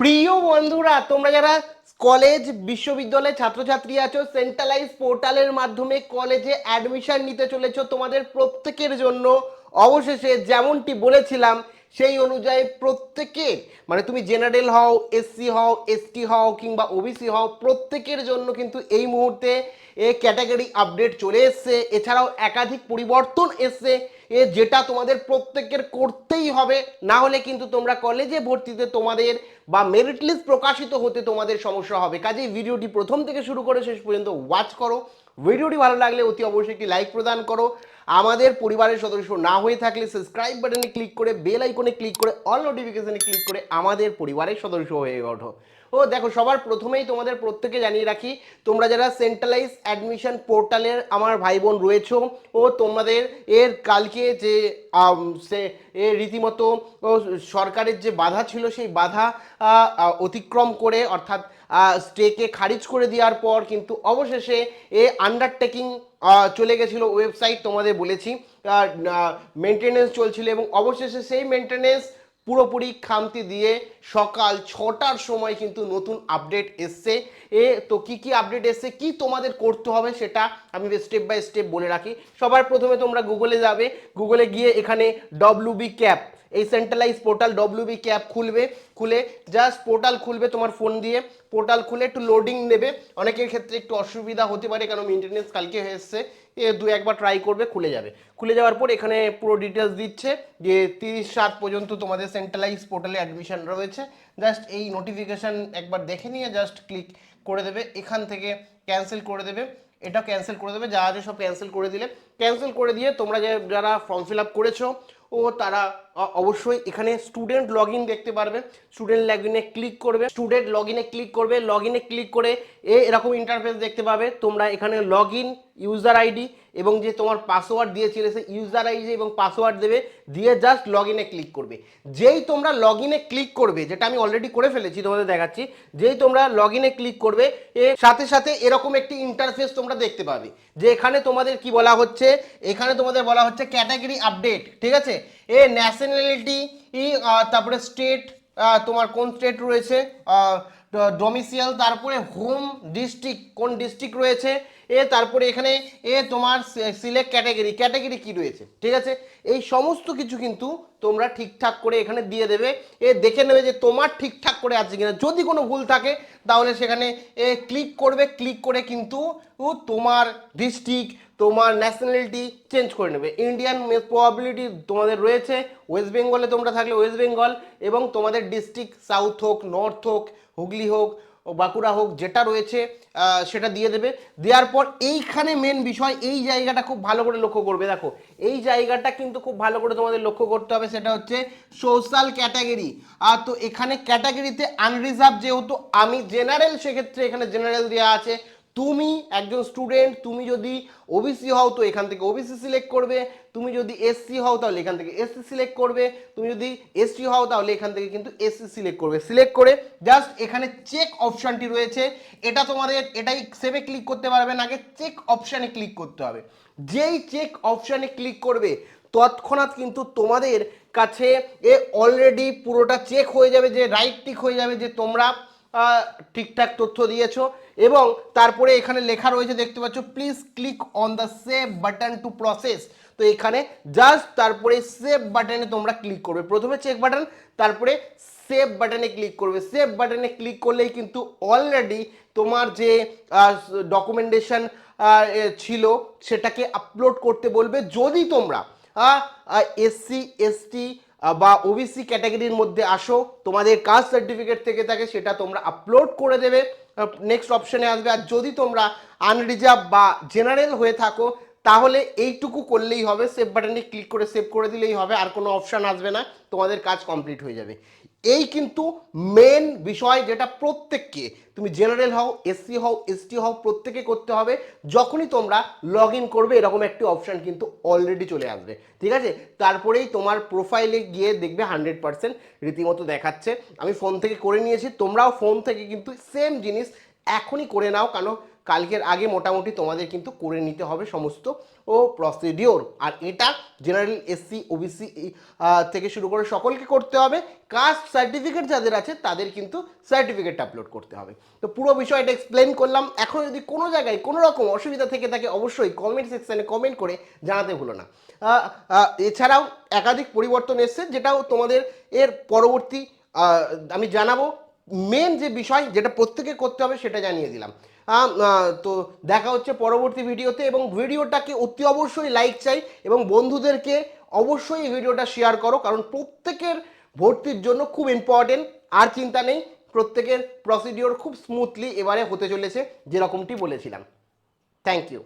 প্রিয় বন্ধুরা, তোমরা যারা কলেজ, বিশ্ববিদ্যালয়ে ছাত্রছাত্রী আছো সেন্ট্রালাইজ পোর্টালের মাধ্যমে কলেজে অ্যাডমিশন নিতে চলেছো, তোমাদের প্রত্যেকের জন্য অবশেষে যেমনটি বলেছিলাম সেই অনুযায়ী প্রত্যেকের মানে তুমি জেনারেল হও এসসি হও এসটি হও কিংবা ওবিসি হও, প্রত্যেকের জন্য কিন্তু এই মুহূর্তে এ ক্যাটাগরি আপডেট চলে এসছে। এছাড়াও একাধিক পরিবর্তন এসছে। এ যেটা তোমাদের প্রত্যেকের করতেই হবে। না হলে কিন্তু তোমরা কলেজে ভর্তিতে তোমাদের বা মেরিট লিস্ট প্রকাশিত হতে তোমাদের সমস্যা হবে। কাজেই ভিডিওটি প্রথম থেকে শুরু করে শেষ পর্যন্ত ওয়াচ করো। ভিডিওটি ভালো লাগলে অতি অবশ্যই একটি লাইক প্রদান করো। আমাদের পরিবারের সদস্য না হয়ে থাকলে সাবস্ক্রাইব বাটনে ক্লিক করে বেল আইকনে ক্লিক করে অল নোটিফিকেশনে ক্লিক করে আমাদের পরিবারের সদস্য হয়ে ওঠো। ও দেখো, সবার প্রথমেই তোমাদের প্রত্যেকে জানিয়ে রাখি, তোমরা যারা সেন্ট্রালাইজ অ্যাডমিশন পোর্টালের আমার ভাই বোন রয়েছো, ও তোমাদের এর কালকে যে সে, এ রীতিমতো সরকারের যে বাধা ছিল, সেই বাধা অতিক্রম করে, অর্থাৎ স্টেকে খারিজ করে দেওয়ার পর কিন্তু অবশেষে এ আন্ডারটেকিং চলে গেছিল ওয়েবসাইট তোমাদের বলেছি। মেনটেনেন্স চলছিল এবং অবশেষে সেই মেনটেনেন্স পুরোপুরি খামতি দিয়ে সকাল ছটার সময় কিন্তু নতুন আপডেট এসছে। এ, তো কি কি আপডেট এসছে? কি তোমাদের করতে হবে সেটা আমি স্টেপ বাই স্টেপ বলে রাখি। সবার প্রথমে তোমরা গুগলে যাবে। গুগলে গিয়ে এখানে ডব্লিউবি ক্যাপ এই centralise portal W B cap খুলবে, খুলে জাস্ট পোর্টাল খুলবে তোমার ফোন দিয়ে। পোর্টাল খুলে একটু লোডিং নেবে। অনেকের ক্ষেত্রে একটু অসুবিধা হতে পারে কারণ মেনটেনেন্স কালকে হয়ে এসছে দু একবার ট্রাই করবে, খুলে যাবে। খুলে যাওয়ার পর এখানে পুরো ডিটেলস দিচ্ছে যে তিরিশ সাত পর্যন্ত তোমাদের সেন্ট্রালাইজ পোর্টালে অ্যাডমিশন রয়েছে। জাস্ট এই নোটিফিকেশান একবার দেখে নিয়ে জাস্ট ক্লিক করে দেবে। এখান থেকে ক্যান্সেল করে দেবে। এটা ক্যান্সেল করে দেবে। যা আছে সব ক্যান্সেল করে দিলে। ক্যান্সেল করে দিয়ে তোমরা যে যারা ফর্ম ফিল আপ করেছ ও তারা অবশ্যই এখানে স্টুডেন্ট লগ দেখতে পারবে। স্টুডেন্ট লগ ক্লিক করবে। স্টুডেন্ট লগ ক্লিক করবে। লগ ক্লিক করে এ এরকম ইন্টারফেস দেখতে পাবে। তোমরা এখানে লগ ইউজার আইডি এবং যে তোমার পাসওয়ার্ড দিয়েছিলে সেই ইউজার আইডি এবং পাসওয়ার্ড দেবে, দিয়ে জাস্ট লগ ইনে ক্লিক করবে। যেই তোমরা লগ ইনে ক্লিক করবে, যেটা আমি অলরেডি করে ফেলেছি, তোমাদের দেখাচ্ছি, যেই তোমরা লগ ইনে ক্লিক করবে এর সাথে সাথে এরকম একটি ইন্টারফেস তোমরা দেখতে পাবে, যে এখানে তোমাদের কি বলা হচ্ছে, এখানে তোমাদের বলা হচ্ছে ক্যাটাগরি আপডেট ঠিক আছে? এ ন্যাশনালিটি ই তারপরে স্টেট তোমার কোন স্টেট রয়েছে ডোমিসিয়াল তারপরে হোম ডিস্ট্রিক্ট কোন ডিস্ট্রিক্ট রয়েছে এ তারপরে এখানে এ তোমার সিলেক্ট ক্যাটাগরি ক্যাটাগরি কি রয়েছে? ঠিক আছে? এই সমস্ত কিছু কিন্তু তোমরা ঠিকঠাক করে এখানে দিয়ে দেবে। এ দেখে নেবে যে তোমার ঠিকঠাক করে আছে কিনা। যদি কোনো ভুল থাকে, তাহলে সেখানে এ ক্লিক করবে। ক্লিক করে কিন্তু তোমার ডিস্ট্রিক্ট তোমার ন্যাশনালিটি চেঞ্জ করে নেবে। ইন্ডিয়ান প্রবাবিলিটি তোমাদের রয়েছে। ওয়েস্ট বেঙ্গলে তোমরা থাকলে ওয়েস্ট বেঙ্গল এবং তোমাদের ডিস্ট্রিক্ট সাউথ হোক নর্থ হোক, হুগলি হোক বাঁকুড়া হোক, যেটা রয়েছে সেটা দিয়ে দেবে। দেওয়ার পর এইখানে মেন বিষয়, এই জায়গাটা খুব ভালো করে লক্ষ্য করবে। দেখো, এই জায়গাটা কিন্তু খুব ভালো করে তোমাদের লক্ষ্য করতে হবে, সেটা হচ্ছে সোশ্যাল ক্যাটাগরি আর তো এখানে ক্যাটাগরিতে আনরিজার্ভ যেহেতু, আমি জেনারেল সেক্ষেত্রে এখানে জেনারেল দেওয়া আছে। তুমি একজন স্টুডেন্ট তুমি যদি ওবিসি হও তো এখান থেকে ওবিসি সিলেক্ট করবে। তুমি যদি এসসি হও তাহলে এখান থেকে এসসি সিলেক্ট করবে। তুমি যদি এসটি হও তাহলে এখান থেকে কিন্তু এসসি সিলেক্ট করবে। সিলেক্ট করে জাস্ট এখানে চেক অপশানটি রয়েছে। এটা তোমাদের, এটাই সেভে ক্লিক করতে পারবে না আগে। চেক অপশানে ক্লিক করতে হবে। যেই চেক অপশানে ক্লিক করবে, তৎক্ষণাৎ কিন্তু তোমাদের কাছে এ অলরেডি পুরোটা চেক হয়ে যাবে, যে রাইট টিক হয়ে যাবে, যে তোমরা ঠিকঠাক তথ্য দিয়েছ। এবং তারপরে এখানে লেখা রয়েছে, দেখতে পাচ্ছ please click on the save button to process তো এখানে জাস্ট তারপরে সেভ বাটনে তোমরা ক্লিক করবে। প্রথমে চেক বাটন তারপরে সেভ বাটনে ক্লিক করবে। সেভ বাটনে ক্লিক করলেই কিন্তু অলরেডি তোমার যে ডকুমেন্টেশন ছিল, সেটাকে আপলোড করতে বলবে। যদি তোমরা এসসি এসটি বা ওবিসি ক্যাটাগরির মধ্যে আসো, তোমাদের কাস্ট সার্টিফিকেট থেকে থাকে, সেটা তোমরা আপলোড করে দেবে। নেক্সট অপশনে আসবে, আর যদি তোমরা আনরিজার্ভ বা জেনারেল হয়ে থাকো, তাহলে এইটুকু করলেই হবে সেভ বাটনে ক্লিক করে সেভ করে দিলেই হবে, আর কোনো অপশান আসবে না, তোমাদের কাজ কমপ্লিট হয়ে যাবে। এই কিন্তু মেন বিষয় যেটা প্রত্যেককে, তুমি জেনারেল হও এসসি হও এসটি হও, প্রত্যেকে করতে হবে। যখনই তোমরা লগ ইন করবে, এরকম একটি অপশান কিন্তু অলরেডি চলে আসবে। ঠিক আছে? তারপরেই তোমার প্রোফাইলে গিয়ে দেখবে হান্ড্রেড পার্সেন্ট রীতিমতো দেখাচ্ছে। আমি ফোন থেকে করে নিয়েছি, তোমরাও ফোন থেকে কিন্তু সেম জিনিস এখনই করে নাও। কারণ কালকের আগে মোটামুটি তোমাদের কিন্তু করে নিতে হবে সমস্ত, ও প্রসিডিওর আর এটা জেনারেল এসসি ওবিসি থেকে শুরু করে সকলকে করতে হবে। কাস্ট সার্টিফিকেট যাদের আছে, তাদের কিন্তু সার্টিফিকেট আপলোড করতে হবে। তো পুরো বিষয়টা এক্সপ্লেন করলাম। এখন যদি কোনো জায়গায় কোনো রকম অসুবিধা থেকে থাকে, অবশ্যই কমেন্ট সেকশানে কমেন্ট করে জানাতে ভুলো না। এছাড়াও একাধিক পরিবর্তন এসছে, যেটাও তোমাদের এর পরবর্তী আমি জানাব। মেন যে বিষয়, যেটা প্রত্যেকে করতে হবে, সেটা জানিয়ে দিলাম। তো দেখা হচ্ছে পরবর্তী ভিডিওতে এবং ভিডিওটাকে অতি অবশ্যই লাইক চাই এবং বন্ধুদেরকে অবশ্যই ভিডিওটা শেয়ার করো কারণ প্রত্যেকের ভর্তির জন্য খুব ইম্পর্টেন্ট আর চিন্তা নেই, প্রত্যেকের প্রসিডিওর খুব স্মুথলি এবারে হতে চলেছে, যেরকমটি বলেছিলাম। Thank you